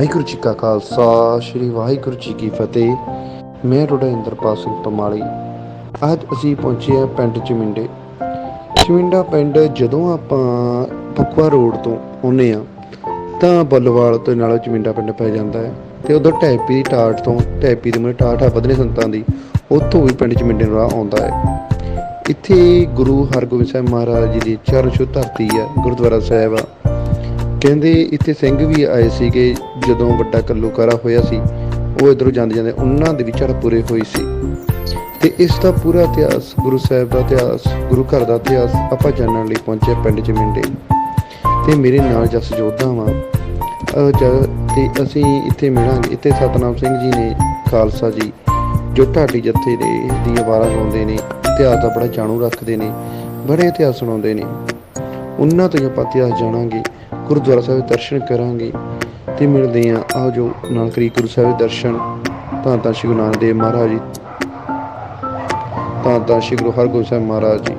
ਵਾਹਿਗੁਰੂ ਜੀ ਕਾ ਖਾਲਸਾ, ਸ੍ਰੀ ਵਾਹਿਗੁਰੂ ਜੀ ਕੀ ਫਤਿਹ। ਮੈਂ ਤੁਹਾਡਾ ਇੰਦਰਪਾਲ ਸਿੰਘ ਪਮਾਲੀ। ਅੱਜ ਅਸੀਂ ਪਹੁੰਚੇ ਹਾਂ ਪਿੰਡ ਚਮਿੰਡੇ। ਚਮਿੰਡਾ ਪਿੰਡ ਜਦੋਂ ਆਪਾਂ ਪਕਵਾ ਰੋਡ ਤੋਂ ਆਉਂਦੇ ਆ ਤਾਂ ਬੱਲਵਾਲ ਤੋਂ ਨਾਲ ਚਮਿੰਡਾ ਪਿੰਡ ਪੈ ਜਾਂਦਾ ਹੈ ਤੇ ਉਧਰ ਟੈਪੀ ਦੀ ਟਾਟ ਤੋਂ, ਟੈਪੀ ਦੇ ਮੂਹਰੇ ਟਾਟ ਆ ਬਦਲੇ ਸੰਤਾਂ ਦੀ, ਉੱਥੋਂ ਵੀ ਪਿੰਡ ਚਮਿੰਡੇ ਨੂੰ ਰਾਹ ਆਉਂਦਾ ਹੈ। ਇੱਥੇ ਗੁਰੂ ਹਰਗੋਬਿੰਦ ਸਾਹਿਬ ਮਹਾਰਾਜ ਜੀ ਦੀ ਚਰਨ ਛੋਹ ਧਰਤੀ ਆ ਗੁਰਦੁਆਰਾ ਸਾਹਿਬ ਆ। ਕਹਿੰਦੇ ਇੱਥੇ ਸਿੰਘ ਵੀ ਆਏ ਸੀਗੇ ਜਦੋਂ ਵੱਡਾ ਕੱਲੂਕਾਰਾ ਹੋਇਆ ਸੀ। ਉਹ ਇਧਰੋਂ ਜਾਂਦੇ ਜਾਂਦੇ ਉਹਨਾਂ ਦੇ ਵਿਚਾਰ ਪੂਰੇ ਹੋਈ ਸੀ। ਤੇ ਇਸ ਦਾ ਪੂਰਾ ਇਤਿਹਾਸ ਗੁਰੂ ਸਾਹਿਬ ਦਾ ਇਤਿਹਾਸ, ਗੁਰੂ ਘਰ ਦਾ ਇਤਿਹਾਸ ਆਪਾਂ ਜਾਣਨ ਲਈ ਪਹੁੰਚੇ ਪਿੰਡ ਜਮਿੰਡੇ। ਤੇ ਮੇਰੇ ਨਾਲ ਜਸ ਜੋਧਾ ਵਾਂ। ਤੇ ਅਸੀਂ ਇੱਥੇ ਮਿਲਾਂਗੇ। ਇੱਥੇ ਸਤਨਾਮ ਸਿੰਘ ਜੀ ਨੇ, ਖਾਲਸਾ ਜੀ, ਜੋ ਢਾਡੀ ਜੱਥੇ ਦੇ ਦੀ ਆਵਾਜ਼ ਗਾਉਂਦੇ ਨੇ, ਇਤਿਹਾਸ ਦਾ ਬੜਾ ਜਾਣੂ ਰੱਖਦੇ ਨੇ, ਬੜੇ ਇਤਿਹਾਸ ਸੁਣਾਉਂਦੇ ਨੇ। ਉਹਨਾਂ ਤੋਂ ਹੀ ਆਪਾਂ ਇਤਿਹਾਸ ਜਾਣਾਂਗੇ, ਗੁਰਦੁਆਰਾ ਸਾਹਿਬ ਦੇ ਦਰਸ਼ਨ ਕਰਾਂਗੇ ਤੇ ਮਿਲਦੇ ਹਾਂ। ਆਓ ਜੋ ਨਾਨਕਰੀ ਗੁਰੂ ਸਾਹਿਬ ਦੇ ਦਰਸ਼ਨ। ਤਾਂ ਤਾਂ ਸ਼੍ਰੀ ਗੁਰੂ ਨਾਨਕ ਦੇਵ ਮਹਾਰਾਜ ਜੀ। ਤਾਂ ਤਾਂ ਸ਼੍ਰੀ ਗੁਰੂ ਹਰਗੋਬਿੰਦ ਸਾਹਿਬ ਮਹਾਰਾਜ ਜੀ।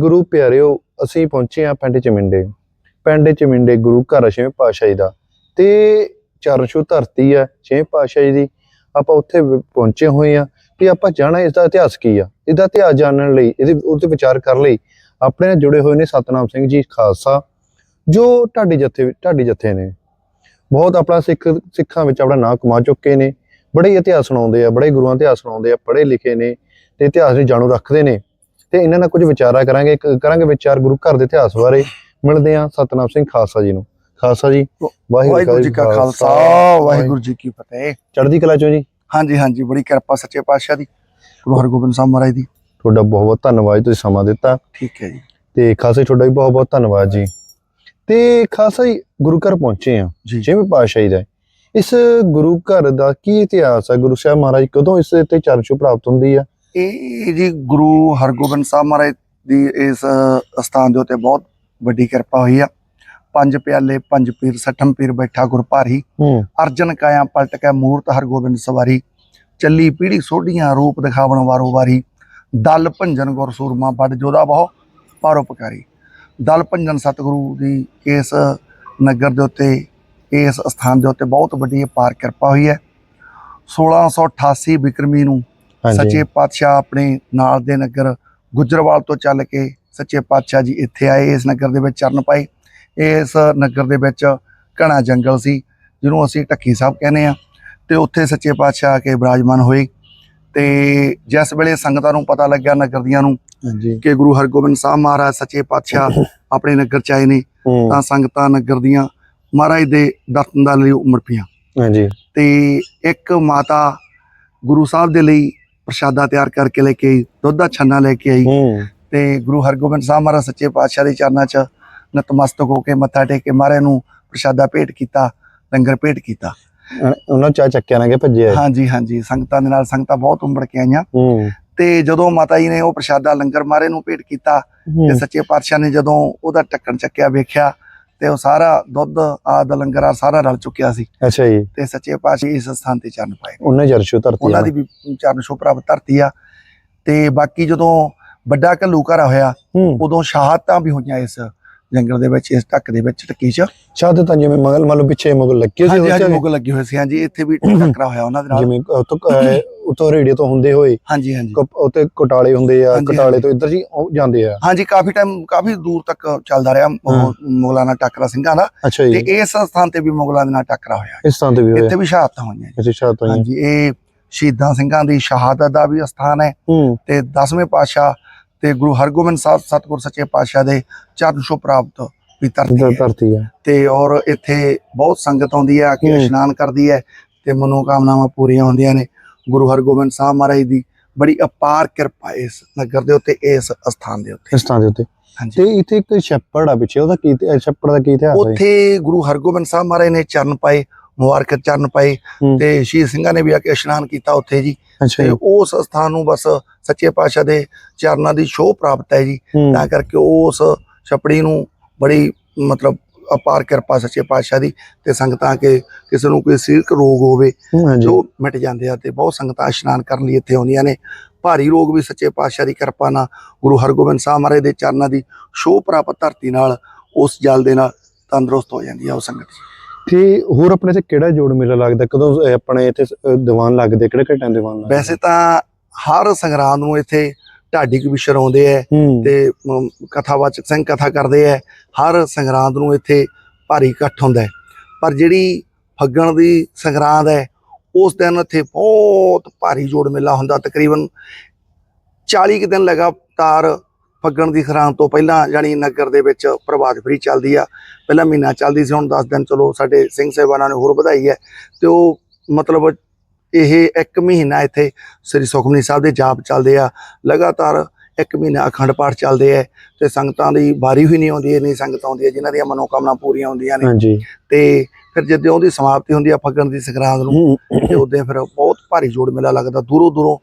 ਗੁਰੂ ਪਿਆਰਿਓ, ਅਸੀਂ ਪਹੁੰਚੇ ਆ ਪਿੰਡ ਚਮਿੰਡੇ। ਪਿੰਡ ਚਮਿੰਡੇ ਗੁਰੂ ਘਰ ਛੇਵੇਂ ਪਾਤਸ਼ਾਹੀ ਦਾ। ਤੇ ਚਰਨ ਛੋਹ ਧਰਤੀ ਹੈ ਛੇਵੇਂ ਪਾਤਸ਼ਾਹੀ ਦੀ। ਆਪਾਂ ਉੱਥੇ ਪਹੁੰਚੇ ਹੋਏ ਆ ਤੇ ਆਪਾਂ ਜਾਣਾ ਇਸ ਦਾ ਇਤਿਹਾਸ ਕੀ ਆ? ਇਹਦਾ ਇਤਿਹਾਸ ਜਾਣਨ ਲਈ ਇਹਦੇ ਉੱਤੇ ਵਿਚਾਰ ਕਰਨ ਲਈ ਆਪਣੇ ਨਾਲ ਜੁੜੇ ਹੋਏ ਨੇ ਸਤਨਾਮ ਸਿੰਘ ਜੀ ਖਾਲਸਾ ਜੋ ਢਾਡੀ ਜੱਥੇ ਢਾਡੀ ਜੱਥੇ ਨੇ। ਬਹੁਤ ਆਪਣਾ ਸਿੱਖ ਸਿੱਖਾਂ ਵਿੱਚ ਆਪਣਾ ਨਾਂ ਕਮਾ ਚੁੱਕੇ ਨੇ। ਬੜੇ ਇਤਿਹਾਸ ਸੁਣਾਉਂਦੇ ਆ ਬੜੇ ਗੁਰੂਆਂ ਇਤਿਹਾਸ ਸੁਣਾਉਂਦੇ ਆ ਪੜ੍ਹੇ ਲਿਖੇ ਨੇ ਤੇ ਇਤਿਹਾਸ ਨੂੰ ਜਾਣੂ ਰੱਖਦੇ ਨੇ। ਤੇ ਇਹਨਾਂ ਨਾਲ ਕੁਝ ਵਿਚਾਰਾ ਕਰਾਂਗੇ ਕਰਾਂਗੇ ਵਿਚਾਰ ਗੁਰੂ ਘਰ ਦੇ ਇਤਿਹਾਸ ਬਾਰੇ। ਮਿਲਦੇ ਆ ਸਤਨਾਮ ਸਿੰਘ ਖਾਲਸਾ ਜੀ ਨੂੰ। ਖਾਲਸਾ ਜੀ ਵਾਹਿਗੁਰੂ ਜੀ ਕਾ ਖਾਲਸਾ ਵਾਹਿਗੁਰੂ ਜੀ ਕੀ ਫਤਿਹ। ਚੜ੍ਹਦੀ ਕਲਾ ਚੋਂ ਜੀ। ਹਾਂਜੀ ਹਾਂਜੀ ਬੜੀ ਕਿਰਪਾ ਸੱਚੇ ਪਾਤਸ਼ਾਹ ਦੀ ਗੁਰੂ ਹਰਗੋਬਿੰਦ ਸਾਹਿਬ ਮਹਾਰਾਜ ਦੀ। ਤੁਹਾਡਾ ਬਹੁਤ ਬਹੁਤ ਧੰਨਵਾਦ ਤੁਸੀਂ ਸਮਾਂ ਦਿੱਤਾ। ਠੀਕ ਹੈ ਜੀ। ਤੇ ਖਾਲਸਾ ਜੀ ਤੁਹਾਡਾ ਵੀ ਬਹੁਤ ਬਹੁਤ ਧੰਨਵਾਦ ਜੀ। ਤੇ ਖਾਲਸਾ ਜੀ ਗੁਰੂ ਘਰ ਪਹੁੰਚੇ ਆ ਜੀ। ਛੇਵੇਂ ਪਾਤਸ਼ਾਹੀ ਦਾ। ਇਸ ਗੁਰੂ ਘਰ ਦਾ ਕੀ ਇਤਿਹਾਸ ਹੈ? ਗੁਰੂ ਸਾਹਿਬ ਮਹਾਰਾਜ ਕਦੋਂ ਇਸ ਤੇ ਚਰਨ ਛੋਹ ਪ੍ਰਾਪਤ ਹੁੰਦੀ ਆ? ਇਹ ਜੀ ਗੁਰੂ ਹਰਗੋਬਿੰਦ ਸਾਹਿਬ ਮਹਾਰਾਜ ਦੀ ਇਸ ਸਥਾਨ ਦੇ ਉੱਤੇ ਬਹੁਤ ਵੱਡੀ ਕਿਰਪਾ ਹੋਈ ਆ। ਪੰਜ ਪਿਆਲੇ ਪੰਜ ਪੀਰ ਸਠਮ ਪੀਰ ਬੈਠਾ ਗੁਰ ਭਾਰੀ ਹੂੰ। ਅਰਜਨ ਕਾਇਆ ਪਲਟ ਕੇ ਮੂਰਤ ਹਰਗੋਬਿੰਦ ਸਵਾਰੀ। ਚੱਲੀ ਪੀੜੀ ਸੋਢੀਆਂ ਰੂਪ ਦਿਖਾਵਣ ਵਾਰੋ ਵਾਰੀ। ਦਲ ਭੰਜਨ ਗੁਰ ਸੂਰਮਾ ਬੜ ਜੋਦਾ ਬਹੁ ਪਰਉਪਕਾਰੀ ਦਲ ਭੰਜਨ ਸਤਿਗੁਰੂ ਦੀ ਇਸ ਨਗਰ ਦੇ ਉੱਤੇ ਇਸ ਸਥਾਨ ਦੇ ਉੱਤੇ ਬਹੁਤ ਵੱਡੀ ਅਪਾਰ ਕਿਰਪਾ ਹੋਈ ਹੈ। 1688 ਬਿਕਰਮੀ ਨੂੰ ਸੱਚੇ ਪਾਤਸ਼ਾਹ ਆਪਣੇ ਨਾਲ ਦੇ ਨਗਰ ਗੁਜਰਵਾਲ ਤੋਂ ਚੱਲ ਕੇ ਸੱਚੇ ਪਾਤਸ਼ਾਹ ਜੀ ਇੱਥੇ ਆਏ ਇਸ ਨਗਰ ਦੇ ਵਿੱਚ ਚਰਨ ਪਾਏ। ਇਸ ਨਗਰ ਦੇ ਵਿੱਚ ਘਣਾ ਜੰਗਲ ਸੀ ਜਿਹਨੂੰ ਅਸੀਂ ਢੱਕੀ ਸਾਹਿਬ ਕਹਿੰਦੇ ਆ ਤੇ ਉੱਥੇ ਸੱਚੇ ਪਾਤਸ਼ਾਹ ਆ ਕੇ ਬਿਰਾਜਮਾਨ ਹੋਏ। ਤੇ ਜਿਸ ਵੇਲੇ ਸੰਗਤਾਂ ਨੂੰ ਪਤਾ ਲੱਗਿਆ ਨਗਰ ਦੀਆਂ ਨੂੰ ਕਿ ਗੁਰੂ ਹਰਗੋਬਿੰਦ ਸਾਹਿਬ ਮਹਾਰਾਜ ਸੱਚੇ ਪਾਤਸ਼ਾਹ ਆਪਣੇ ਨਗਰ ਚ ਆਏ ਨੇ ਤਾਂ ਸੰਗਤਾਂ ਨਗਰ ਦੀਆਂ ਮਹਾਰਾਜ ਦੇ ਦਰਸ਼ਨ ਦਾ ਲਈ ਉਮੜ ਪਈਆਂ। ਹਾਂਜੀ। ਤੇ ਇੱਕ ਮਾਤਾ ਗੁਰੂ ਸਾਹਿਬ ਦੇ ਲਈ ਪ੍ਰਸ਼ਾਦਾ ਤਿਆਰ ਕਰਕੇ ਲੈ ਕੇ ਆਈ ਦੁੱਧ ਦਾ ਛੰਨਾ ਲੈ ਕੇ ਆਈ। ਤੇ ਗੁਰੂ ਹਰਗੋਬਿੰਦ ਸਾਹਿਬ ਮਹਾਰਾਜ ਸੱਚੇ ਪਾਤਸ਼ਾਹ ਦੇ ਚਰਨਾਂ 'ਚ ਨਤਮਸਤਕ ਹੋ ਕੇ ਮੱਥਾ ਟੇਕ ਕੇ ਮਹਾਰਾਜ ਨੂੰ ਪ੍ਰਸ਼ਾਦਾ ਭੇਟ ਕੀਤਾ ਲੰਗਰ ਭੇਟ ਕੀਤਾ। ਉਹਨਾਂ ਚਾ ਚੱਕਿਆ ਨਾ ਕਿ ਭੱਜੇ ਆ। ਹਾਂਜੀ ਹਾਂਜੀ। ਸੰਗਤਾਂ ਦੇ ਨਾਲ ਸੰਗਤਾਂ ਬਹੁਤ ਉਮੜ ਕੇ ਆਈਆਂ। ਤੇ ਜਦੋਂ ਮਾਤਾ ਜੀ ਨੇ ਉਹ ਪ੍ਰਸ਼ਾਦਾ ਲੰਗਰ ਮਹਾਰਾਜ ਨੂੰ ਭੇਟ ਕੀਤਾ ਤੇ ਸੱਚੇ ਪਾਤਸ਼ਾਹ ਨੇ ਜਦੋਂ ਉਹਦਾ ਢੱਕਣ ਚੱਕਿਆ ਵੇਖਿਆ ਤੇ ਉਹ ਸਾਰਾ ਦੁੱਧ ਆਦ ਲੰਗਰ ਆ ਸਾਰਾ ਰਲ ਚੁੱਕਿਆ ਸੀ। ਅੱਛਾ ਜੀ। ਤੇ ਸੱਚੇ ਪਾਤਸ਼ਾਹ ਇਸ ਸਥਾਨ ਤੇ ਚਰਨ ਪਾਏ। ਉਹਨੇ ਜਰਸ਼ੋ ਧਰਤੀ ਉਹਨਾਂ ਦੀ ਵੀ ਚਰਨ ਛੋਹ ਪ੍ਰਾਪਤ ਧਰਤੀ ਆ। ਤੇ ਬਾਕੀ ਜਦੋਂ ਵੱਡਾ ਘੱਲੂਘਾਰਾ ਹੋਇਆ ਉਦੋਂ ਸ਼ਹਾਦਤਾਂ ਵੀ ਹੋਈਆਂ ਇਸ ਜੰਗਲ ਦੇ ਵਿੱਚ ਇਸ ਢੱਕ ਦੇ ਵਿੱਚ ਟੱਕੀ ਚ। ਸ਼ਾਦ ਤਾਂ ਜਿਵੇਂ ਮਗਲ ਮੰਨ ਲਓ ਪਿੱਛੇ ਮੁਗਲ ਲੱਗੇ ਸੀ ਹਾਂਜੀ ਹਾਂਜੀ ਉੱਥੇ ਮੁੱਗ ਲੱਗੇ ਹੋਏ ਸੀ ਹਾਂਜੀ ਇੱਥੇ ਵੀ ਟੱਕਰਾ ਹੋਇਆ ਉਹਨਾਂ ਦੇ ਨਾਲ। ਜਿਵੇਂ ਉਤੋਂ ਉਤੋਂ ਰੇਡੀਓ ਤੋਂ ਹੁੰਦੇ ਹੋਏ। ਹਾਂਜੀ ਹਾਂਜੀ। ਉੱਤੇ ਕਟਾਲੇ ਹੁੰਦੇ ਆ ਕਟਾਲੇ ਤੋਂ ਇੱਧਰ ਜੀ ਉਹ ਜਾਂਦੇ ਆ। ਹਾਂਜੀ ਕਾਫੀ ਟਾਈਮ ਕਾਫੀ ਦੂਰ ਤੱਕ ਚੱਲਦਾ ਰਿਹਾ। ਮੁਗਲਾਂ ਨਾਲ ਟੱਕਰਾ ਸਿੰਘਾਂ ਦਾ। ਤੇ ਇਸ ਸਥਾਨ ਤੇ ਵੀ ਮੁਗਲਾਂ ਦੇ ਨਾਲ ਟੱਕਰਾ ਹੋਇਆ। ਇਸ ਥਾਂ ਤੇ ਵੀ ਹੋਇਆ। ਇੱਥੇ ਵੀ ਸ਼ਹਾਦਤਾਂ ਹੋਈਆਂ ਜੀ। ਅੱਛਾ ਸ਼ਾਦ ਤੋਂ ਹੀ ਹਾਂਜੀ ਇਹ ਸ਼ਹੀਦਾਂ ਸਿੰਘਾਂ ਦੀ ਸ਼ਹਾਦਤ ਦਾ ਵੀ ਸਥਾਨ ਹੈ। ਹੂੰ। ਤੇ 10ਵੇਂ ਪਾਤਸ਼ਾਹ ਤੇ ਗੁਰੂ ਹਰਗੋਬਿੰਦ ਸਾਹਿਬ ਸਤਿਗੁਰ ਸੱਚੇ ਪਾਤਸ਼ਾਹ ਦੇ ਚਰਨ ਛੋਹ ਪ੍ਰਾਪਤ ਵੀ ਧਰਤੀ ਹੈ। ਧਰਤੀ ਤੇ ਔਰ ਇੱਥੇ ਬਹੁਤ ਸੰਗਤ ਆਉਂਦੀ ਹੈ ਆ ਕੇ। ਇਸ਼ਨਾਨ ਕਰਦੀ ਹੈ ਤੇ ਮਨੋਕਾਮਨਾਵਾਂ ਪੂਰੀਆਂ ਹੁੰਦੀਆਂ ਨੇ। ਗੁਰੂ ਹਰਗੋਬਿੰਦ ਸਾਹਿਬ ਮਹਾਰਾਜ ਦੀ ਬੜੀ ਅਪਾਰ ਕਿਰਪਾ ਇਸ ਨਗਰ ਦੇ ਉੱਤੇ ਇਸ ਸਥਾਨ ਦੇ ਉੱਤੇ। ਥਾਂ ਦੇ ਉੱਤੇ। ਤੇ ਇੱਥੇ ਇੱਕ ਛੱਪੜ ਆ ਪਿੱਛੇ ਉਹਦਾ ਕੀ ਛੱਪੜ ਦਾ ਕੀ ਇਤਿਹਾਸ ਹੈ? ਉੱਥੇ ਗੁਰੂ ਹਰਗੋਬਿੰਦ ਸਾਹਿਬ ਮਹਾਰਾਜ ਨੇ ਚਰਨ ਪਾਏ। ਮੁਬਾਰਕ ਚਰਨ ਪਾਏ। ਤੇ ਸ਼ਹੀਦ ਸਿੰਘਾਂ ਨੇ ਵੀ ਆ ਕੇ ਇਸ਼ਨਾਨ ਕੀਤਾ ਉੱਥੇ ਜੀ। ਤੇ ਉਸ ਸਥਾਨ ਨੂੰ ਬਸ ਸੱਚੇ ਪਾਤਸ਼ਾਹ ਦੇ ਚਰਨਾਂ ਦੀ ਸ਼ੋਅ ਪ੍ਰਾਪਤ ਹੈ ਜੀ। ਤਾਂ ਕਰਕੇ ਉਸ ਛਪੜੀ ਨੂੰ ਬੜੀ ਮਤਲਬ ਅਪਾਰ ਕਿਰਪਾ ਸੱਚੇ ਪਾਤਸ਼ਾਹ ਦੀ ਤੇ ਸੰਗਤਾਂ ਕੇ ਕਿਸੇ ਨੂੰ ਕੋਈ ਸਰੀਰਕ ਰੋਗ ਹੋਵੇ ਜੋ। ਮਿਟ ਜਾਂਦੇ ਆ ਤੇ ਬਹੁਤ ਸੰਗਤਾਂ ਇਸ਼ਨਾਨ ਕਰਨ ਲਈ ਇੱਥੇ ਆਉਂਦੀਆਂ ਨੇ। ਭਾਰੀ ਰੋਗ ਵੀ ਸੱਚੇ ਪਾਤਸ਼ਾਹ ਦੀ ਕਿਰਪਾ ਨਾਲ ਗੁਰੂ ਹਰਗੋਬਿੰਦ ਸਾਹਿਬ ਮਹਾਰਾਜ ਦੇ ਚਰਨਾਂ ਦੀ ਸ਼ੋਅ ਪ੍ਰਾਪਤ ਧਰਤੀ ਨਾਲ ਉਸ ਜਲ ਦੇ ਨਾਲ ਤੰਦਰੁਸਤ ਹੋ ਜਾਂਦੀ ਆ ਉਹ ਸੰਗਤ ਤੇ ਹੋਰ ਆਪਣੇ ਇੱਥੇ ਕਿਹੜਾ ਜੋੜ ਮੇਲਾ ਲੱਗਦਾ? ਕਦੋਂ ਅਹ, ਆਪਣੇ ਇੱਥੇ ਅਹ, ਦੀਵਾਨ ਲੱਗਦੇ? ਕਿਹੜੇ ਕਿਹੜੇ ਟਾਈਮ ਦੀਵਾਨ ਲੱਗਦੇ? ਵੈਸੇ ਤਾਂ ਹਰ ਸੰਗਰਾਂਦ ਨੂੰ ਇੱਥੇ ਢਾਡੀ ਕਵਿਸ਼ਰ ਆਉਂਦੇ ਹੂੰ। ਤੇ ਅਮ, ਕਥਾਵਾਚਕ ਸਿੰਘ ਕਥਾ ਕਰਦੇ ਆ। ਹਰ ਸੰਗਰਾਂਦ ਨੂੰ ਇੱਥੇ ਭਾਰੀ ਇਕੱਠ ਹੁੰਦਾ ਹੈ। ਪਰ ਜਿਹੜੀ ਫੱਗਣ ਦੀ ਸੰਗਰਾਂਦ ਹੈ ਉਸ ਦਿਨ ਇੱਥੇ ਬਹੁਤ ਭਾਰੀ ਜੋੜ ਮੇਲਾ ਹੁੰਦਾ। ਤਕਰੀਬਨ 40 ਕੁ ਦਿਨ ਲਗਾਤਾਰ ਫੱਗਣ ਦੀ ਸੰਗਰਾਂਦ ਤੋਂ ਪਹਿਲਾਂ ਜਾਨੀ ਨਗਰ ਦੇ ਵਿੱਚ ਪ੍ਰਭਾਤ ਫਰੀ ਚੱਲਦੀ ਆ। ਪਹਿਲਾਂ ਮਹੀਨਾ ਚੱਲਦੀ ਸੀ ਹੁਣ 10 ਦਿਨ ਚਲੋ ਸਾਡੇ ਸਿੰਘ ਸਾਹਿਬਾਨਾਂ ਨੇ ਹੋਰ ਵਧਾਈ ਹੈ। ਤੇ ਉਹ ਮਤਲਬ ਇਹ ਇੱਕ ਮਹੀਨਾ ਇੱਥੇ ਸ੍ਰੀ ਸੁਖਮਨੀ ਸਾਹਿਬ ਦੇ ਜਾਪ ਚੱਲਦੇ ਆ। ਲਗਾਤਾਰ ਇੱਕ ਮਹੀਨਾ ਅਖੰਡ ਪਾਠ ਚੱਲਦੇ ਆ ਤੇ ਸੰਗਤਾਂ ਦੀ ਵਾਰੀ ਹੋਈ ਨਹੀਂ ਆਉਂਦੀ ਇੰਨੀ ਸੰਗਤ ਆਉਂਦੀ ਹੈ ਜਿਨ੍ਹਾਂ ਦੀਆਂ ਮਨੋਕਾਮਨਾ ਪੂਰੀਆਂ ਹੁੰਦੀਆਂ ਨੇ। ਤੇ ਫਿਰ ਜਦੋਂ ਉਹਦੀ ਸਮਾਪਤੀ ਹੁੰਦੀ ਆ ਫੱਗਣ ਦੀ ਸੰਗਰਾਂਦ ਨੂੰ ਤੇ ਉਦੋਂ ਫਿਰ ਬਹੁਤ ਭਾਰੀ ਜੋੜ ਮੇਲਾ ਲੱਗਦਾ। ਦੂਰੋਂ ਦੂਰੋਂ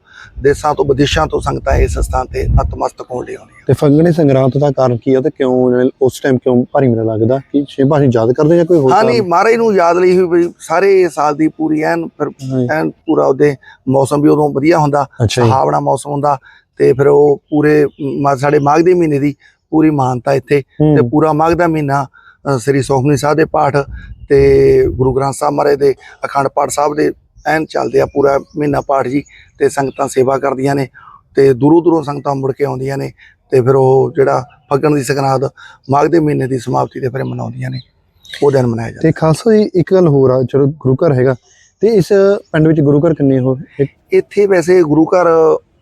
ਦੇਸ਼ਾਂ ਤੋਂ ਵਿਦੇਸ਼ਾਂ ਤੋਂ ਸੰਗਤਾਂ ਇਸ ਸਥਾਨ ਤੇ ਨਤਮਸਤਕ ਹੋਣ ਲਈ ਆਉਂਦੀਆਂ। ਤੇ ਫੰਗਣੀ ਸੰਗਰਾਂਦ ਦਾ ਕਾਰਨ ਕੀ ਹੈ ਤੇ ਕਿਉਂ ਉਸ ਟਾਈਮ ਕਿਉਂ ਭਾਰੀ ਮੇਲਾ ਲੱਗਦਾ? ਕਿ ਛੇ ਭਾਸ਼ੀ ਯਾਦ ਕਰਦੇ ਜਾਂ ਕੋਈ ਹੋਰ ਹਾਂ ਨਹੀਂ ਮਹਾਰਾਜ ਨੂੰ ਯਾਦ ਲਈ ਹੋਈ ਸਾਰੇ ਸਾਲ ਦੀ ਪੂਰੀ ਐਨ ਫਿਰ। ਐਨ ਪੂਰਾ ਉਹਦੇ ਮੌਸਮ ਵੀ ਉਦੋਂ ਵਧੀਆ ਹੁੰਦਾ ਸੁਹਾਵਣਾ ਮੌਸਮ ਹੁੰਦਾ ਤੇ ਫਿਰ ਉਹ ਪੂਰੇ ਸਾਡੇ ਮਾਘ ਦੇ ਮਹੀਨੇ ਦੀ ਪੂਰੀ ਮਾਨਤਾ ਇੱਥੇ ਤੇ ਪੂਰਾ ਮਾਘ ਦਾ ਮਹੀਨਾ ਸ੍ਰੀ ਸੁਖਮਨੀ ਸਾਹਿਬ ਦੇ ਪਾਠ ਤੇ ਗੁਰੂ ਗ੍ਰੰਥ ਸਾਹਿਬ ਮਹਾਰਾਜ ਦੇ ਅਖੰਡ ਪਾਠ ਸਾਹਿਬ ਦੇ ਐਨ ਚੱਲਦੇ ਆ ਪੂਰਾ ਮਹੀਨਾ ਪਾਠ ਜੀ ਤੇ ਸੰਗਤਾਂ ਸੇਵਾ ਕਰਦੀਆਂ ਨੇ ਤੇ ਦੂਰੋਂ ਦੂਰੋਂ ਸੰਗਤਾਂ ਮੁੜ ਕੇ ਆਉਂਦੀਆਂ ਨੇ ਤੇ ਫਿਰ ਉਹ ਜਿਹੜਾ ਫੱਗਣ ਦੀ ਸੰਗਰਾਂਦ ਮਾਘ ਦੇ ਮਹੀਨੇ ਦੀ ਸਮਾਪਤੀ ਤੇ ਫਿਰ ਮਨਾਉਂਦੀਆਂ ਨੇ ਉਹ ਦਿਨ ਮਨਾਇਆ ਜਾਂਦਾ। ਤੇ ਖਾਲਸਾ ਜੀ ਇੱਕ ਗੱਲ ਹੋਰ ਆ ਚਲੋ ਗੁਰੂ ਘਰ ਹੈਗਾ ਤੇ ਇਸ ਪਿੰਡ ਵਿੱਚ ਗੁਰੂ ਘਰ ਕਿੰਨੇ ਹੋ? ਇੱਥੇ ਵੈਸੇ ਗੁਰੂ ਘਰ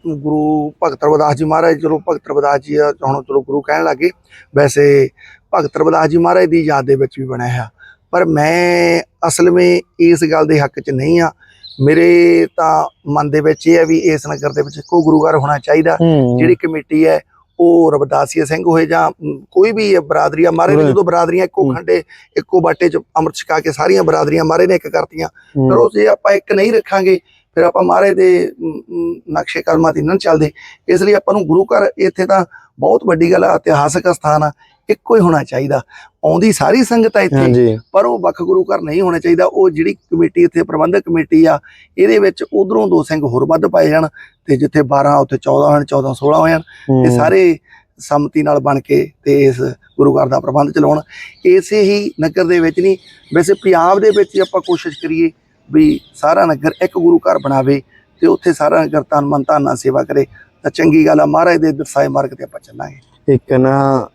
ਗੁਰੂ ਭਗਤ ਰਵਿਦਾਸ ਜੀ ਮਹਾਰਾਜ ਚਲੋ ਭਗਤ ਰਵਿਦਾਸ ਜੀ ਆ, ਹੁਣ ਚਲੋ ਗੁਰੂ ਕਹਿਣ ਲੱਗੇ ਵੈਸੇ ਭਗਤ ਰਵਿਦਾਸ ਜੀ ਮਹਾਰਾਜ ਦੀ ਯਾਦ ਦੇ ਵਿੱਚ ਵੀ ਬਣਿਆ ਹੈ ਪਰ ਮੈਂ ਅਸਲ ਵਿੱਚ ਇਸ ਗੱਲ ਦੇ ਹੱਕ 'ਚ ਨਹੀਂ ਆ ਮੇਰੇ ਤਾਂ ਮਨ ਦੇ ਵਿੱਚ ਇਹ ਹੈ ਵੀ ਇਸ ਨਗਰ ਦੇ ਵਿੱਚ ਇੱਕੋ ਗੁਰੂ ਘਰ ਹੋਣਾ ਚਾਹੀਦਾ ਜਿਹੜੀ ਕਮੇਟੀ ਹੈ ਉਹ ਰਵਿਦਾਸੀਆ ਸਿੰਘ ਹੋਏ ਜਾਂ ਕੋਈ ਵੀ ਹੈ ਬਰਾਦਰੀ ਆ ਮਾਰੇ ਨੇ। ਜਦੋਂ ਬਰਾਦਰੀਆਂ ਇੱਕੋ। ਖੰਡੇ ਇੱਕੋ ਬਾਟੇ 'ਚ ਅੰਮ੍ਰਿਤ ਛਕਾ ਕੇ ਸਾਰੀਆਂ ਬਰਾਦਰੀਆਂ ਮਾਰੇ ਨੇ ਇੱਕ ਕਰਤੀਆਂ ਪਰ ਉਹ ਜੇ ਆਪਾਂ ਇੱਕ ਨਹੀਂ ਰੱਖਾਂਗੇ ਫਿਰ ਆਪਾਂ ਮਹਾਰਾਜ ਦੇ ਨਕਸ਼ੇ ਕਦਮਾਂ ਤੇ ਨਹੀਂ ਚੱਲਦੇ। ਇਸ ਲਈ ਆਪਾਂ ਨੂੰ ਗੁਰੂ ਘਰ ਇੱਥੇ ਤਾਂ ਬਹੁਤ ਵੱਡੀ ਗੱਲ ਆ ਇਤਿਹਾਸਕ ਸਥਾਨ ਆ ਇੱਕੋ ਹੀ ਹੋਣਾ ਚਾਹੀਦਾ। ਆਉਂਦੀ ਸਾਰੀ ਸੰਗਤ ਆ ਇੱਥੇ ਪਰ ਉਹ ਵੱਖ ਗੁਰੂ ਘਰ ਨਹੀਂ ਹੋਣਾ ਚਾਹੀਦਾ। ਉਹ ਜਿਹੜੀ ਕਮੇਟੀ ਇੱਥੇ ਪ੍ਰਬੰਧਕ ਕਮੇਟੀ ਆ ਇਹਦੇ ਵਿੱਚ ਉਧਰੋਂ ਦੋ ਸਿੰਘ ਹੋਰ ਵੱਧ ਪਾਏ ਜਾਣ ਤੇ ਜਿੱਥੇ 12 ਉੱਥੇ 14 ਹੋਣ 14 16 ਹੋ। ਜਾਣ ਤੇ ਸਾਰੇ ਸੰਮਤੀ ਨਾਲ ਬਣ ਕੇ ਤੇ ਇਸ ਗੁਰੂ ਘਰ ਦਾ ਪ੍ਰਬੰਧ ਚਲਾਉਣ। ਇਸੇ ਹੀ ਨਗਰ ਦੇ ਵਿੱਚ ਨਹੀਂ ਵੈਸੇ ਪੰਜਾਬ ਦੇ ਵਿੱਚ ਆਪਾਂ ਕੋਸ਼ਿਸ਼ ਕਰੀਏ ਵੀ ਸਾਰਾ ਨਗਰ ਇੱਕ ਗੁਰੂ ਘਰ ਬਣਾਵੇ ਤੇ ਉੱਥੇ ਸਾਰਾ ਨਗਰ ਤਨ ਮਨ ਧਨ ਨਾਲ ਸੇਵਾ ਕਰੇ ਤਾਂ ਚੰਗੀ ਗੱਲ ਆ ਮਹਾਰਾਜ ਦੇ ਦਰਸਾਏ ਮਾਰਗ ਤੇ ਆਪਾਂ ਚੱਲਾਂਗੇ। ਇੱਕ ਨਾ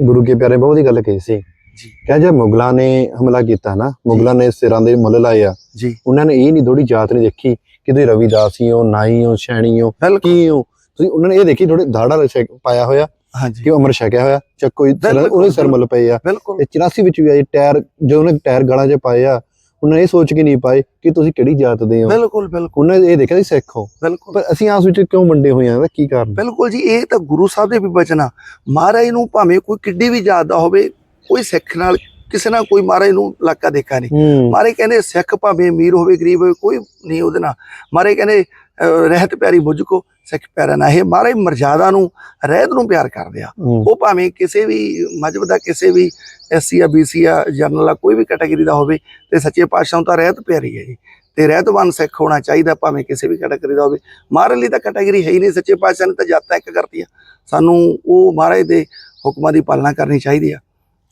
ਗੁਰੂ ਕੇ ਪਿਆਰੇ ਬਹੁਤ ਹੀ ਗੱਲ ਕਹੀ ਸੀ। ਜੀ। ਕਹਿੰਦੇ ਜੇ ਮੁਗਲਾਂ ਨੇ ਹਮਲਾ ਕੀਤਾ ਨਾ ਮੁਗਲਾਂ ਨੇ ਸਿਰਾਂ ਦੇ ਮੁੱਲ ਲਾਏ ਆ ਜੀ। ਉਹਨਾਂ ਨੇ ਇਹ ਨਹੀਂ ਥੋੜੀ ਜਾਤ ਨਹੀਂ ਦੇਖੀ ਕਿ ਤੁਸੀਂ ਰਵਿਦਾਸੀ ਹੋ ਨਾਈ ਹੋ ਸ਼ੈਣੀ ਹੋ ਕੀ ਹੋ? ਤੁਸੀਂ ਉਹਨਾਂ ਨੇ ਇਹ ਦੇਖੀ ਥੋੜੇ ਦਾੜਾ ਪਾਇਆ ਹੋਇਆ ਹਾਂਜੀ। ਕਿ ਅਮਰ ਛਕਿਆ ਹੋਇਆ ਚੱਕ ਉਹਦੇ ਸਿਰ ਮੁੱਲ ਪਏ ਆ। ਬਿਲਕੁਲ। ਤੇ 84 ਵਿੱਚ ਵੀ ਆਏ ਟਾਇਰ ਜੋ ਉਹਨੇ ਟਾਇਰ ਗਾਲਾਂ 'ਚ ਪਾਏ ਆ ਉਹਨਾਂ ਇਹ ਸੋਚ ਕੇ ਨਹੀਂ ਪਾਏ ਕਿ ਤੁਸੀਂ ਕਿਹੜੀ ਜਾਤ ਦੇ ਹੋ। ਬਿਲਕੁਲ ਬਿਲਕੁਲ। ਉਹਨਾਂ ਨੇ ਇਹ ਦੇਖਿਆ ਸੀ ਸਿੱਖ ਹੋ। ਬਿਲਕੁਲ। ਪਰ ਅਸੀਂ ਆਸ ਵਿੱਚ ਕਿਉਂ ਵੰਡੇ ਹੋਏ ਆ? ਕੀ ਕਾਰਨ? ਬਿਲਕੁਲ ਜੀ ਇਹ ਤਾਂ ਗੁਰੂ ਸਾਹਿਬ ਦੇ ਵੀ ਬਚਨ ਆ। ਮਹਾਰਾਜ ਨੂੰ ਭਾਵੇਂ ਕੋਈ ਕਿੱਡੀ ਵੀ ਜਾਤ ਦਾ ਹੋਵੇ ਕੋਈ ਸਿੱਖ ਨਾਲ ਕਿਸੇ ਨਾਲ ਕੋਈ ਮਹਾਰਾਜ ਨੂੰ ਇਲਾਕਾ ਦੇਖਾ ਨਹੀਂ। ਮਾਰੇ ਕਹਿੰਦੇ ਸਿੱਖ ਭਾਵੇਂ ਅਮੀਰ ਹੋਵੇ ਗਰੀਬ ਹੋਵੇ ਕੋਈ ਨਹੀਂ ਉਹਦੇ ਨਾਲ। ਮਾਰੇ ਕਹਿੰਦੇ ਰਹਿਤ ਪਿਆਰੀ ਬੁੱਝ ਕੋ ਸਿੱਖ ਪਿਆਰਾ ਨਾ ਇਹ ਮਾਰੇ ਮਰਜ਼ਾਦਾ ਨੂੰ ਰਹਿਤ ਨੂੰ ਪਿਆਰ ਕਰਦੇ ਆ। ਉਹ ਭਾਵੇਂ ਕਿਸੇ ਵੀ ਮਜਬ ਦਾ ਕਿਸੇ ਵੀ ਐਸਸੀ ਆ ਬੀਸੀ ਆ ਜਰਨਲ ਆ ਕੋਈ ਵੀ ਕੈਟਾਗਰੀ ਦਾ ਹੋਵੇ ਤੇ ਸੱਚੇ ਪਾਤਸ਼ਾਹ ਤਾਂ ਰਹਿਤ ਪਿਆਰੀ ਹੈ ਜੀ। ਤੇ ਰਹਿਤਵਾਨ ਸਿੱਖ ਹੋਣਾ ਚਾਹੀਦਾ ਭਾਵੇਂ ਕਿਸੇ ਵੀ ਕੈਟਾਗਰੀ ਦਾ ਹੋਵੇ। ਮਹਾਰਾਜ ਲਈ ਤਾਂ ਕੈਟਾਗਰੀ ਹੈ ਹੀ ਨਹੀਂ ਸੱਚੇ ਪਾਤਸ਼ਾਹ ਨੇ ਤਾਂ ਜਾਤਾਂ ਇੱਕ ਕਰਤੀਆਂ। ਸਾਨੂੰ ਉਹ ਮਹਾਰਾਜ ਦੇ ਹੁਕਮਾਂ ਦੀ ਪਾਲਣਾ ਕਰਨੀ ਚਾਹੀਦੀ ਆ।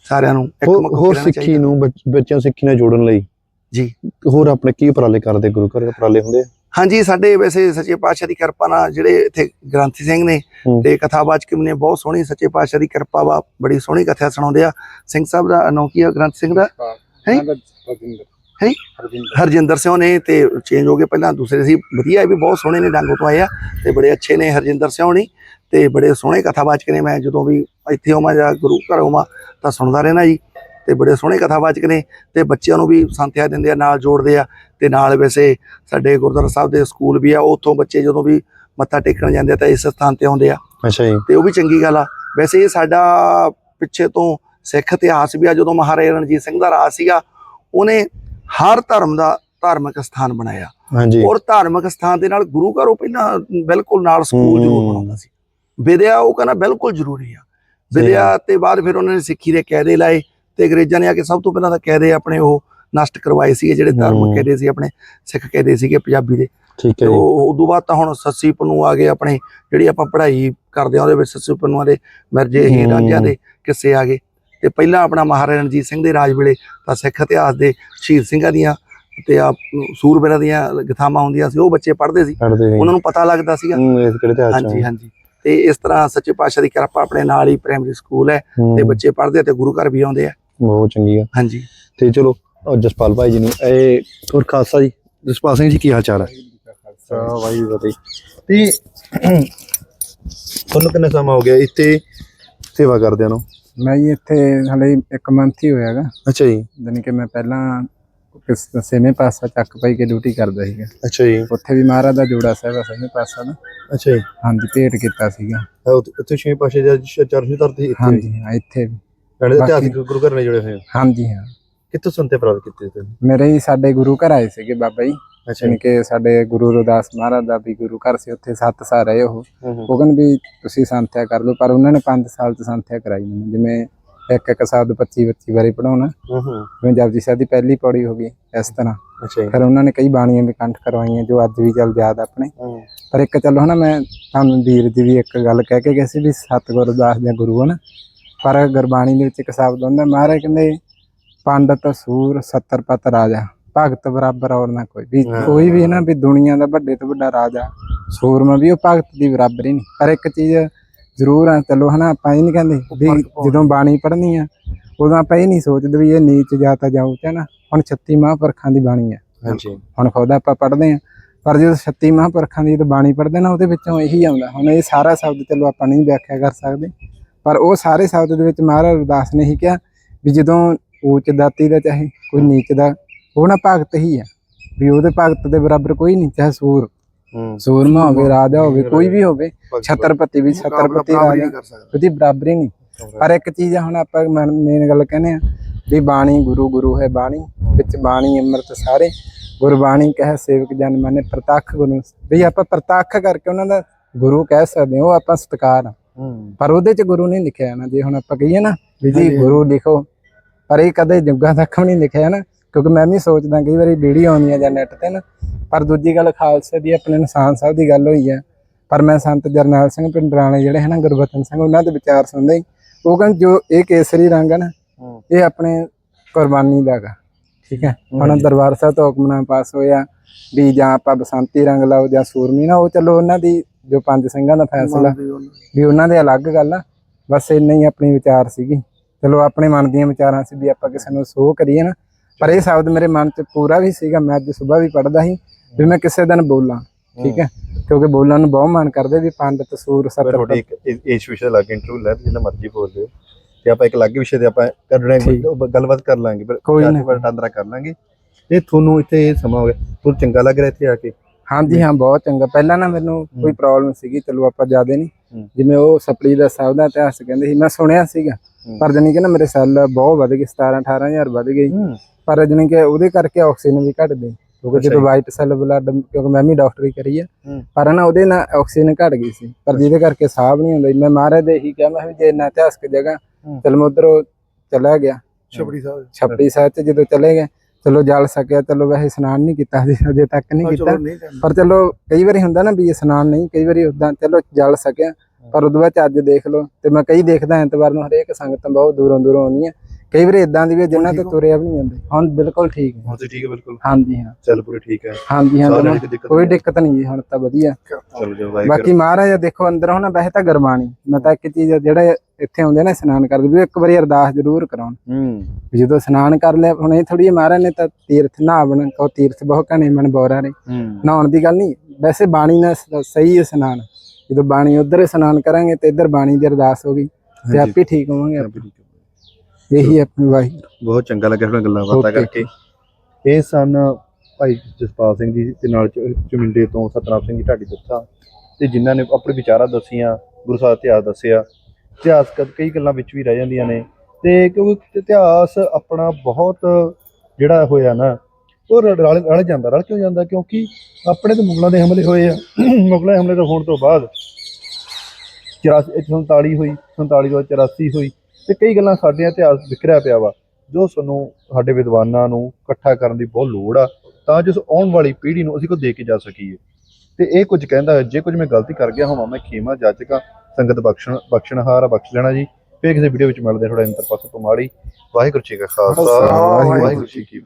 ਸਾਰਿਆਂ ਨੂੰ ਇੱਕ ਮੁੱਖ ਹੋਰ ਸਿੱਖੀ। ਨੂੰ ਬੱਚ- ਬੱਚਿਆਂ ਸਿੱਖੀ ਨਾਲ ਜੋੜਨ ਲਈ ਜੀ। ਹੋਰ ਆਪਣੇ ਕੀ ਉਪਰਾਲੇ ਕਰਦੇ ਗੁਰੂ ਘਰ ਉਪਰਾਲੇ ਹੁੰਦੇ ਆ? ਹਾਂਜੀ ਸਾਡੇ ਵੈਸੇ ਸੱਚੇ ਪਾਤਸ਼ਾਹ ਦੀ ਕਿਰਪਾ ਨਾਲ ਜਿਹੜੇ ਇੱਥੇ ਗ੍ਰੰਥੀ ਸਿੰਘ ਨੇ। ਤੇ ਕਥਾਵਾਚਕ ਨੇ ਬਹੁਤ ਸੋਹਣੀ ਸੱਚੇ ਪਾਤਸ਼ਾਹ ਦੀ ਕਿਰਪਾ ਵਾ ਬੜੀ ਸੋਹਣੀ ਕਥਾ ਸੁਣਾਉਂਦੇ ਆ ਸਿੰਘ ਸਾਹਿਬ ਦਾ ਨਾਂ ਕੀ ਆ ਗ੍ਰੰਥ ਸਿੰਘ ਦਾ ਹੈਂ? ਹੈਂ? ਹਰਜਿੰਦਰ ਸਿੰਘ ਨੇ ਤੇ ਚੇਂਜ ਹੋ ਗਏ ਪਹਿਲਾਂ ਦੂਸਰੇ ਸੀ ਵਧੀਆ ਇਹ ਵੀ ਬਹੁਤ ਸੋਹਣੇ ਨੇ ਡਾਂਗੋ ਤੋਂ ਆਏ ਆ ਤੇ ਬੜੇ ਅੱਛੇ ਨੇ ਹਰਜਿੰਦਰ ਸਿੰਘ ਹੋਣੀ ਤੇ ਬੜੇ ਸੋਹਣੇ ਕਥਾਵਾਚਕ ਨੇ ਮੈਂ ਜਦੋਂ ਵੀ ਇੱਥੇ ਹੋਵਾਂ ਜਾਂ ਗੁਰੂ ਘਰ ਹੋਵਾਂ ਤਾਂ ਸੁਣਦਾ ਰਹਿਣਾ ਜੀ ਤੇ ਬੜੇ ਸੋਹਣੇ ਕਥਾਵਾਚਕ ਨੇ ਤੇ ਬੱਚਿਆਂ ਨੂੰ ਵੀ ਸੰਥਿਆ ਦਿੰਦੇ ਆ ਨਾਲ ਜੋੜਦੇ ਆ ਤੇ ਨਾਲ ਵੈਸੇ ਸਾਡੇ ਗੁਰਦੁਆਰਾ ਸਾਹਿਬ ਦੇ ਸਕੂਲ ਵੀ ਆ ਉੱਥੋਂ ਬੱਚੇ ਜਦੋਂ ਵੀ ਮੱਥਾ ਟੇਕਣ ਜਾਂਦੇ ਆ ਤਾਂ ਇਸ ਸਥਾਨ ਤੇ ਆਉਂਦੇ ਆ। ਅੱਛਾ ਜੀ। ਤੇ ਉਹ ਵੀ ਚੰਗੀ ਗੱਲ ਆ। ਵੈਸੇ ਇਹ ਸਾਡਾ ਪਿੱਛੇ ਤੋਂ ਸਿੱਖ ਇਤਿਹਾਸ ਵੀ ਆ ਜਦੋਂ ਮਹਾਰਾਜਾ ਰਣਜੀਤ ਸਿੰਘ ਦਾ ਰਾਜ ਸੀਗਾ ਉਹਨੇ ਹਰ ਧਰਮ ਦਾ ਧਾਰਮਿਕ ਸਥਾਨ ਬਣਾਇਆ। ਹਾਂਜੀ। ਔਰ ਧਾਰਮਿਕ ਸਥਾਨ ਦੇ ਨਾਲ ਗੁਰੂ ਘਰ ਉਹ ਪਹਿਲਾਂ ਬਿਲਕੁਲ ਨਾਲ ਸਕੂਲ। ਜ਼ਰੂਰ ਬਣਾਉਂਦਾ ਸੀ। ਵਿਦਿਆ ਉਹ ਕਹਿੰਦਾ ਬਿਲਕੁਲ ਜ਼ਰੂਰੀ ਆ। ਵਿਦਿਆ ਤੇ ਬਾਅਦ ਫਿਰ ਉਹਨਾਂ ਨੇ ਸਿੱਖੀ ਦੇ ਕਾਇਦੇ ਲਾਏ। ਤੇ ਅੰਗਰੇਜ਼ਾਂ ਨੇ ਆ ਕੇ ਸਭ ਤੋਂ ਪਹਿਲਾਂ ਤਾਂ ਕਾਇਦੇ ਆਪਣੇ ਉਹ ਨਸ਼ਟ ਕਰਵਾਏ ਸੀਗੇ ਜਿਹੜੇ ਧਰਮ ਹੂੰ। ਕਾਇਦੇ ਸੀ ਆਪਣੇ ਸਿੱਖ ਕਾਇਦੇ ਸੀਗੇ ਪੰਜਾਬੀ ਦੇ। ਠੀਕ ਤੇ ਹੈ ਜੀ। ਉਹ ਉਦੋਂ ਬਾਅਦ ਤਾਂ ਹੁਣ ਸੱਸੀ ਪੰਨੂ ਆ ਗਏ ਆਪਣੇ ਜਿਹੜੀ ਆਪਾਂ ਪੜ੍ਹਾਈ ਕਰਦੇ ਆ ਉਹਦੇ ਵਿੱਚ ਸੱਸੀ ਪੰਨੂਆਂ ਦੇ ਮਿਰਜੇ ਹੀ। ਰਾਂਝਿਆਂ ਦੇ ਕਿੱਸੇ ਆ ਗਏ। ਤੇ ਪਹਿਲਾਂ ਆਪਣਾ ਮਹਾਰਾਜਾ ਰਣਜੀਤ ਸਿੰਘ ਦੇ ਰਾਜ ਵੇਲੇ ਤਾਂ ਸਿੱਖ ਇਤਿਹਾਸ ਦੇ ਸ਼ਹੀਦ ਸਿੰਘਾਂ ਦੀਆਂ ਤੇ ਆ ਸੂਰਬੀਰਾਂ ਦੀਆਂ ਗਥਾਵਾਂ ਹੁੰਦੀਆਂ ਸੀ ਉਹ ਬੱਚੇ ਪੜ੍ਹਦੇ ਸੀ। ਸੀ। ਉਹਨਾਂ ਨੂੰ ਪਤਾ ਲੱਗਦਾ ਸੀਗਾ। ਤੇ ਹਾਂਜੀ ਹਾਂਜੀ। ਤੇ ਇਸ ਤਰ੍ਹਾਂ ਸੱਚੇ ਪਾਤਸ਼ਾਹ ਦੀ ਕਿਰਪਾ ਆਪਣੇ ਨਾਲ ਹੀ ਪ੍ਰਾਇਮਰੀ ਸਕੂਲ ਹੈ ਤੇ ਤੇ ਬੱਚੇ ਪੜ੍ਹਦੇ ਤੇ ਗੁਰੂ ਘਰ ਵੀ ਆਉਂਦੇ ਆ। ਬਹੁਤ ਚੰਗੀ ਆ ਹਾਂਜੀ ਤੇ ਚਲੋ ਉਹ ਜਸਪਾਲ ਭਾਈ ਜੀ ਨੂੰ ਇਹ ਹੋਰ ਖਾਲਸਾ ਜੀ ਜਸਪਾਲ ਸਿੰਘ ਜੀ ਕੀ ਹਾਲ ਚਾਲ ਹੈ ਅੱਛਾ ਭਾਈ ਬਤੇ ਤੇ ਤੁਹਾਨੂੰ ਕਿੰਨਾ ਸਮਾਂ ਹੋ ਗਿਆ ਇੱਥੇ ਸੇਵਾ ਕਰਦਿਆਂ ਨੂੰ ਮੈਂ ਜੀ ਇੱਥੇ ਹਲੇ ਇੱਕ ਮੰਥ ਹੀ ਹੋਇਆਗਾ ਅੱਛਾ ਜੀ ਜਾਣੀ ਕਿ ਮੈਂ ਪਹਿਲਾਂ ਕਿਸ ਸੇਵੇਂ ਪਾਸਾ ਚੱਕ ਪਾਈ ਕੇ ਡਿਊਟੀ ਕਰਦਾ ਸੀਗਾ ਅੱਛਾ ਜੀ ਉੱਥੇ ਵੀ ਮਹਾਰਾਜ ਦਾ ਜੋੜਾ ਸਾਹਿਬ ਆ ਸੇਵੇਂ ਪਾਸਾ ਦਾ ਅੱਛਾ ਜੀ ਹਾਂਜੀ ਭੇਟ ਕੀਤਾ ਸੀਗਾ ਉੱਥੇ- ਛੇ ਪਾਸ਼ੇ ਦਾ ਚਰਚ ਧਰਤੀ ਇੱਥੇ ਹਾਂਜੀ ਇੱਥੇ ਵੀ ਨਾਲੇ ਬਾਕੀ- ਇਤਿਹਾਸਿਕ ਗੁਰੂ ਘਰ ਨੇ ਜੁੜੇ ਹੋਏ ਆ। ਹਾਂਜੀ ਹਾਂ। ਕਿੱਥੋਂ ਸੰਤੇ ਪ੍ਰਾਪਤ ਕੀਤੇ ਤੁਸੀਂ? ਮੇਰੇ ਹੀ ਸਾਡੇ ਗੁਰੂ ਘਰ ਆਏ ਸੀਗੇ ਬਾਬਾ ਜੀ। ਅੱਛਾ ਜਾਣੀ ਕਿ ਸਾਡੇ ਗੁਰੂ ਰੋਦਾਸ ਮਹਾਰਾਜ ਦਾ ਵੀ ਗੁਰੂ ਘਰ ਸੀ ਉੱਥੇ 7 ਸਾਲ ਰਹੇ ਉਹ। ਹੂੰ ਹੂੰ। ਉਹ ਕਹਿੰਦੇ ਵੀ ਤੁਸੀਂ ਸੰਥਿਆ ਕਰ ਲਓ ਪਰ ਉਹਨਾਂ ਨੇ 5 ਸਾਲ ਤੋਂ ਸੰਥਿਆ ਕਰਾਈ ਮੈਨੂੰ। ਜਿਵੇਂ ਇੱਕ ਇੱਕ ਸ਼ਬਦ 25 25 ਵਾਰੀ ਪੜਾਉਣਾ ਹੂੰ ਹੂੰ। ਜਿਵੇਂ ਜਪਜੀ ਸਾਹਿਬ ਦੀ ਪਹਿਲੀ ਪੌੜੀ ਹੋ ਗਈ ਇਸ ਤਰ੍ਹਾਂ। ਜੀ। ਫਿਰ ਉਹਨਾਂ ਨੇ ਕਈ ਬਾਣੀਆਂ ਵੀ ਕੰਠ ਕਰਵਾਈਆਂ ਜੋ ਅੱਜ ਵੀ ਚੱਲ ਯਾਦ ਆਪਣੇ। ਪਰ ਇੱਕ ਚਲੋ ਹਨਾ ਮੈਂ ਤੁਹਾਨੂੰ ਵੀਰ ਜੀ ਵੀ ਇੱਕ ਗੱਲ ਕਹਿ ਕੇ ਗਏ ਸੀ ਵੀ ਸਤਿਗੁਰ ਦਾਸ ਦੇ ਗੁਰੂ ਹਨ ਪਰ ਗੁਰਬਾਣੀ ਦੇ ਵਿੱਚ ਇੱਕ ਸ਼ਬਦ ਹੁੰਦਾ ਮਹਾਰਾਜ ਕਹਿੰਦੇ ਪੰਡਤ ਸੂਰ ਸੱਤਰ ਪਤ ਰਾਜਾ ਭਗਤ ਬਰਾਬਰ ਔਰ ਨਾ ਕੋਈ। ਵੀ ਹਾਂ। ਕੋਈ ਵੀ ਨਾ ਵੀ ਦੁਨੀਆ ਦਾ ਵੱਡੇ ਤੋਂ ਵੱਡਾ ਰਾਜਾ ਸੂਰਮਾ ਵੀ ਉਹ ਭਗਤ ਦੀ ਬਰਾਬਰੀ ਨਹੀਂ। ਪਰ ਇੱਕ ਚੀਜ਼ ਜ਼ਰੂਰ ਆ ਚਲੋ ਹਨਾ ਆਪਾਂ ਇਹ ਨਹੀਂ ਕਹਿੰਦੇ ਵੀ ਜਦੋਂ ਬਾਣੀ ਪੜ੍ਹਨੀ ਆ ਉਦੋਂ ਆਪਾਂ ਇਹ ਨਹੀਂ ਸੋਚਦੇ ਵੀ ਇਹ ਨੀਚ ਜਾਤ ਜਾਂ ਉੱਚ ਹੈ ਨਾ। ਹੁਣ 36 ਮਹਾਂਪੁਰਖਾਂ ਦੀ ਬਾਣੀ ਆ। ਹਾਂਜੀ। ਹੁਣ ਖੁਦ ਆਪਾਂ ਪੜ੍ਹਦੇ ਆ ਪਰ ਜਦੋਂ 36 ਮਹਾਂਪੁਰਖਾਂ ਦੀ ਜਦੋਂ ਬਾਣੀ ਪੜ੍ਹਦੇ ਨਾ ਉਹਦੇ ਵਿੱਚੋਂ ਇਹੀ ਆਉਂਦਾ। ਹੁਣ ਇਹ ਸਾਰਾ ਸ਼ਬਦ ਚਲੋ ਆਪਾਂ ਨਹੀਂ ਵਿਆਖਿਆ ਕਰ ਸਕਦੇ। ਪਰ ਉਹ ਸਾਰੇ ਸ਼ਬਦ ਦੇ ਵਿੱਚ ਮਹਾਰਾਜ ਰਵਿਦਾਸ ਨੇ ਹੀ ਕਿਹਾ ਵੀ ਜਦੋਂ ਉੱਚ ਦਾਤੀ ਦਾ ਚਾਹੇ ਕੋਈ ਨੀਚ ਦਾ ਉਹ ਨਾ ਭਗਤ ਹੀ ਆ। ਵੀ ਉਹਦੇ ਭਗਤ ਦੇ ਬਰਾਬਰ ਕੋਈ ਨਹੀਂ ਚਾਹੇ ਸੂਰ। ਸੂਰਮਾ ਹੋਵੇ ਰਾਜਾ ਹੋਵੇ ਕੋਈ ਵੀ ਹੋਵੇ ਛਤਰਪਤੀ ਵੀ ਛਤਰਪਤੀ ਰਾਜਾ ਨਹੀਂ ਕਰ ਸਕਦਾ। ਉਹਦੀ ਬਰਾਬਰੀ ਨਹੀਂ। ਪਰ ਇੱਕ ਚੀਜ਼ ਹੁਣ ਆਪਾਂ ਮੇਨ ਗੱਲ ਕਹਿੰਦੇ ਆ ਵੀ ਬਾਣੀ ਗੁਰੂ ਗੁਰੂ ਹੈ ਬਾਣੀ ਵਿੱਚ ਬਾਣੀ ਅੰਮ੍ਰਿਤ ਸਾਰੇ। ਗੁਰਬਾਣੀ ਕਹੇ ਸੇਵਕ ਜਨ ਮਾਨੇ ਪ੍ਰਤੱਖ ਗੁਰੂ। ਵੀ ਆਪਾਂ ਪ੍ਰਤੱਖ ਕਰਕੇ ਉਹਨਾਂ ਦਾ ਗੁਰੂ ਕਹਿ ਸਕਦੇ ਹਾਂ ਉਹ ਆਪਾਂ ਸਤਿਕਾਰ ਆ। ਪਰ ਉਹਦੇ ਚ ਗੁਰੂ ਨਹੀਂ ਲਿਖਿਆ ਨਾ ਜੇ ਹੁਣ ਆਪਾਂ ਕਹੀਏ ਨਾ ਵੀ ਜੀ ਗੁਰੂ ਲਿਖੋ ਪਰ ਇਹ ਕਦੇ ਜੁਗਾਂ ਤੱਕ ਨਹੀਂ ਲਿਖਿਆ ਨਾ ਕਿਉਂਕਿ ਮੈਂ ਵੀ ਸੋਚਦਾ ਕਈ ਵਾਰੀ ਵੀਡੀਓ ਆਉਂਦੀਆਂ ਜਾਂ ਨੈਟ ਤੇ ਨਾ ਪਰ ਦੂਜੀ ਗੱਲ ਖਾਲਸੇ ਦੀ ਆਪਣੇ ਨਿਸ਼ਾਨ ਸਾਹਿਬ ਦੀ ਗੱਲ ਹੋਈ ਹੈ ਪਰ ਮੈਂ ਸੰਤ ਜਰਨੈਲ ਸਿੰਘ ਪਿੰਡਰਾਣੇ ਜਿਹੜੇ ਹਨ ਗੁਰਬਚਨ ਸਿੰਘ ਉਹਨਾਂ ਦੇ ਵਿਚਾਰ ਸੁਣਦੇ ਹੀ ਉਹ ਕਹਿੰਦੇ ਜੋ ਇਹ ਕੇਸਰੀ ਰੰਗ ਹੈ ਨਾ ਹੂੰ। ਇਹ ਆਪਣੇ ਕੁਰਬਾਨੀ ਦਾ ਗਾ ਠੀਕ ਹੈ? ਹੁਣ। ਦਰਬਾਰ ਸਾਹਿਬ ਤੋਂ ਹੁਕਮਨਾਮਾ ਪਾਸ ਹੋਇਆ ਵੀ ਜਾਂ ਆਪਾਂ ਬਸੰਤੀ ਰੰਗ ਲਾਓ ਜਾਂ ਸੂਰਮੀ ਨਾ ਉਹ ਚਲੋ ਉਹਨਾਂ ਦੀ ਜੋ ਪੰਜ ਸਿੰਘਾਂ ਦਾ ਫੈਸਲਾ। ਵੀ ਉਹਨਾਂ ਦੇ ਅਲੱਗ ਗੱਲ ਆ। ਬਸ ਇੰਨਾ ਹੀ ਆਪਣੀ ਵਿਚਾਰ ਸੀਗੀ। ਚਲੋ ਆਪਣੇ ਮਨ ਦੀਆਂ ਵਿਚਾਰਾਂ ਸੀ ਵੀ ਆਪਾਂ ਕਿਸੇ ਨੂੰ ਸੋਹ ਕਰੀਏ ਨਾ। ਪਰ ਇਹ ਸ਼ਬਦ ਮੇਰੇ ਮਨ 'ਚ ਪੂਰਾ ਵੀ ਸੀਗਾ। ਮੈਂ ਅੱਜ ਸਵੇਰ ਵੀ ਪੜਦਾ ਸੀ ਵੀ ਮੈਂ ਕਿਸੇ ਦਿਨ ਬੋਲਾਂ ਠੀਕ ਹੈ? ਕਿਉਂਕਿ ਬੋਲਣ ਨੂੰ ਬਹੁਤ ਮਨ ਕਰਦੇ ਵੀ ਪੰਡਤ ਸੂਰ ਪਰ ਸਤਰ ਤੁਹਾਡੀ ਇੱਕ ਇਸ- ਵਿਸ਼ੇ ਲੱਗ ਇੰਟਰਵਿਊ ਲੈ ਜਿੰਨਾ ਮਰਜ਼ੀ ਬੋਲ ਲਿਓ ਤੇ ਆਪਾਂ ਇੱਕ ਅਲੱਗ ਵਿਸ਼ੇ ਤੇ ਆਪਾਂ ਠੀਕ। ਗੱਲਬਾਤ ਕਰ ਲਾਂਗੇ। ਫਿਰ ਕੋਈ ਨਾ। ਵਟਾਂਦਰਾ ਕਰ ਲਾਂਗੇ। ਤੇ ਤੁਹਾਨੂੰ ਇੱਥੇ ਇਹ ਸਮਾਂ ਹੋ ਗਿਆ। ਤੁਹਾਨੂੰ ਚੰਗਾ ਲੱਗ ਰਿਹਾ ਇੱਥੇ ਆ ਕੇ। ਹਾਂਜੀ ਹਾਂ ਬਹੁਤ ਚੰਗਾ। ਪਹਿਲਾਂ ਨਾ ਮੈਨੂੰ ਕੋਈ ਪ੍ਰੋਬਲਮ ਸੀਗੀ ਚਲੋ ਆਪਾਂ ਜ਼ਿਆਦਾ ਨਹੀਂ। ਹੂੰ। ਜਿਵੇਂ ਉਹ ਸਪਲੀ ਦਾ ਸਾਹਿਬ ਦਾ ਇਤਿਹਾਸ ਕਹਿੰਦੇ ਸੀ ਮੈਂ ਸੁਣਿਆ ਸੀਗਾ। ਹੂੰ। ਪਰ ਜਾਣੀ ਕਿ ਨਾ ਮੇਰੇ ਸੈੱਲ ਬਹੁਤ ਵੱਧ ਗਏ 17 18000 ਵੱਧ ਗਏ। ਹੂੰ। ਪਰ ਜਾਣੀ ਕਿ ਉਹਦੇ ਕਰਕੇ ਆਕਸੀਜਨ ਵੀ ਘਟ ਗਈ ਕਿਉਂਕਿ ਜਦੋਂ ਜੀ। ਵਾਈਟ ਸੈੱਲ ਬਲੱਡ ਕਿਉਂਕਿ ਮੈਂ ਵੀ ਡਾਕਟਰੀ ਕਰੀ ਆ। ਹੂੰ। ਪਰ ਨਾ ਉਹਦੇ ਨਾਲ ਆਕਸੀਜਨ ਘਟ ਗਈ ਸੀ। ਪਰ ਜਿਹਦੇ ਕਰਕੇ ਸਾਹ ਵੀ ਨਹੀਂ ਹੁੰਦਾ। ਮੈਂ ਮਹਾਰਾਜ ਦੇ ਇਹੀ ਕਿਹਾ ਮੈਂ ਜੇ ਇੰਨਾ ਇਤਿਹਾਸਕ ਜਗ੍ਹਾ ਹੂੰ। ਚਲ ਮੈਂ ਉਧਰੋਂ ਚਲਾ ਗਿਆ। ਛਪੜੀ ਸਾਹਿਬ ਛੱਪੜੀ ਸਾਹਿਬ ਤੇ ਜਦੋਂ ਚਲੇ ਗਏ ਚਲੋ ਜਲ ਸਕਿਆ ਚਲੋ ਵੈਸੇ ਇਸ਼ਨਾਨ ਨਹੀਂ ਕੀਤਾ ਅਜੇ ਅਜੇ ਤੱਕ ਨਹੀਂ ਕੀਤਾ। ਪਰ ਚਲੋ ਕਈ ਵਾਰੀ ਹੁੰਦਾ ਨਾ ਵੀ ਇਸ਼ਨਾਨ ਨਹੀਂ ਕਈ ਵਾਰੀ ਉਦਾਂ ਚਲੋ ਜਲ ਸਕਿਆ ਪਰ ਉਦੋਂ ਬਾਅਦ ਅੱਜ ਦੇਖ ਲਓ ਤੇ ਮੈਂ ਕਈ ਦੇਖਦਾ ਐਤਵਾਰ ਨੂੰ ਹਰੇਕ ਸੰਗਤ ਬਹੁਤ ਦੂਰੋਂ ਦੂਰੋਂ ਆਉਂਦੀ ਹੈ ਕਈ ਵਾਰੀ ਇਦਾਂ ਦੀ ਵੀ ਜਿਨ੍ਹਾਂ ਤੋਂ ਤੁਰਿਆ ਵੀ ਨਹੀਂ ਜਾਂਦੇ। ਹੁਣ ਬਿਲਕੁਲ ਠੀਕ ਹੈ। ਹੁਣ ਤੇ ਠੀਕ ਹੈ ਬਿਲਕੁਲ। ਹਾਂਜੀ ਹਾਂ। ਚੱਲ ਪੂਰੇ ਠੀਕ ਹੈ। ਹਾਂਜੀ ਹਾਂ ਦੀ ਕੋਈ। ਦਿੱਕਤ ਨਹੀਂ। ਜੀ ਹੁਣ ਤਾਂ ਵਧੀਆ। ਚਲੋ ਜੀ ਵਾਹਿਗੁਰੂ। ਬਾਕੀ ਮਹਾਰਾਜ ਦੇਖੋ ਅੰਦਰੋਂ ਨਾ ਵੈਸੇ ਤਾਂ ਗਰਮਾਣੀ ਮੈਂ ਤਾਂ ਇੱਕ ਚੀਜ਼ ਆ, ਜਿਹੜੇ ਇੱਥੇ ਆਉਂਦੇ ਨੇ ਇਸ਼ਨਾਨ ਕਰਦੇ ਵੀ ਇੱਕ ਵਾਰੀ ਅਰਦਾਸ ਜ਼ਰੂਰ ਕਰਾਉਣ। ਹੂੰ। ਵੀ ਜਦੋਂ ਇਸ਼ਨਾਨ ਕਰ ਲਿਆ ਹੁਣ ਇਹ ਥੋੜੀ ਮਹਾਰਾਜ ਨੇ ਤਾਂ ਤੀਰਥ ਨਹਾਵਣ ਕੋ ਤੀਰਥ ਬਹੁ ਕਹਨੇ ਮਨ ਬੋਰਾ ਨੇ। ਹੂੰ। ਨਹਾਉਣ ਦੀ ਗੱਲ ਨਹੀਂ ਵੈਸੇ ਬਾਣੀ ਨਾਲ ਸਹੀ ਇਸ਼ਨਾਨ। ਜਦੋਂ ਬਾਣੀ ਉਧਰ ਇਸ਼ਨਾਨ ਕਰਾਂਗੇ ਤੇ ਇੱਧਰ ਬਾਣੀ ਦੀ ਅਰਦਾਸ ਹੋ ਗਈ ਤੇ। ਆਪੇ ਠੀਕ ਹੋਵਾਂਗੇ ਆਪਾਂ। ਇਹੀ ਆਪਣੀ ਵਾਹਿਗੁਰੂ ਬਹੁਤ ਚੰਗਾ ਲੱਗਿਆ ਤੁਹਾਡੇ ਗੱਲਾਂ ਬਾਤਾਂ. ਕਰਕੇ। ਇਹ ਸਨ ਭਾਈ ਜਸਪਾਲ ਸਿੰਘ ਜੀ ਤੇ ਨਾਲ ਚੁਮਿੰਡੇ ਤੋਂ ਸਤਨਾਮ ਸਿੰਘ ਜੀ ਢਾਡੀ ਦੱਸਾ ਤੇ ਜਿਨ੍ਹਾਂ ਨੇ ਆਪਣੇ ਵਿਚਾਰਾਂ ਦੱਸੀਆਂ ਗੁਰੂ ਸਾਹਿਬ ਇਤਿਹਾਸ ਦੱਸਿਆ। ਇਤਿਹਾਸ ਕਦ ਕਈ ਗੱਲਾਂ ਵਿੱਚ ਵੀ ਰਹਿ ਜਾਂਦੀਆਂ ਨੇ। ਤੇ ਕਿਉਂਕਿ ਇਤਿਹਾਸ ਆਪਣਾ ਬਹੁਤ ਜਿਹੜਾ ਹੋਇਆ ਨਾ ਉਹ ਰਲ ਰਲ- ਜਾਂਦਾ ਰਲ ਕਿਉਂ ਜਾਂਦਾ? ਕਿਉਂਕਿ ਆਪਣੇ ਤੇ ਮੁਗਲਾਂ ਦੇ ਹਮਲੇ ਹੋਏ ਆ। ਮੁਗਲਾਂ ਦੇ ਹਮਲੇ ਤੋਂ ਹੋਣ ਤੋਂ ਬਾਅਦ 84 47 ਹੋਈ 47 ਤੋਂ ਬਾਅਦ 84 ਹੋਈ। ਤੇ ਕਈ ਗੱਲਾਂ ਸਾਡੇ ਇਤਿਹਾਸ ਵਿਖਰਿਆ ਪਿਆ ਵਾ ਜੋ ਸਾਨੂੰ ਸਾਡੇ ਵਿਦਵਾਨਾਂ ਨੂੰ ਇਕੱਠਾ ਕਰਨ ਦੀ ਬਹੁਤ ਲੋੜ ਆ ਤਾਂ ਜੋ ਆਉਣ ਵਾਲੀ ਪੀੜ੍ਹੀ ਨੂੰ ਅਸੀਂ ਕੋ ਦੇ ਕੇ ਜਾ ਸਕੀਏ। ਤੇ ਇਹ ਕੁਝ ਕਹਿੰਦਾ ਜੇ ਕੁਝ ਮੈਂ ਗਲਤੀ ਕਰ ਗਿਆ ਹੋਵਾਂ ਮੈਂ ਖੇਮਾ ਜਾਚਕਾ ਸੰਗਤ ਬਖਸ਼ਣ ਬਖਸ਼ਣਹਾਰ ਬਖਸ਼ ਲੈਣਾ ਜੀ। ਫਿਰ ਕਿਸੇ ਵੀਡੀਓ ਵਿੱਚ ਮਿਲਦੇ ਥੋੜਾ ਇੰਤਰ ਪਾਸੇ ਪਮਾੜੀ ਵਾਹਿਗੁਰੂ ਜੀ ਕਾ ਖਾਲਸਾ ਵਾਹਿਗੁਰੂ ਜੀ ਕੀ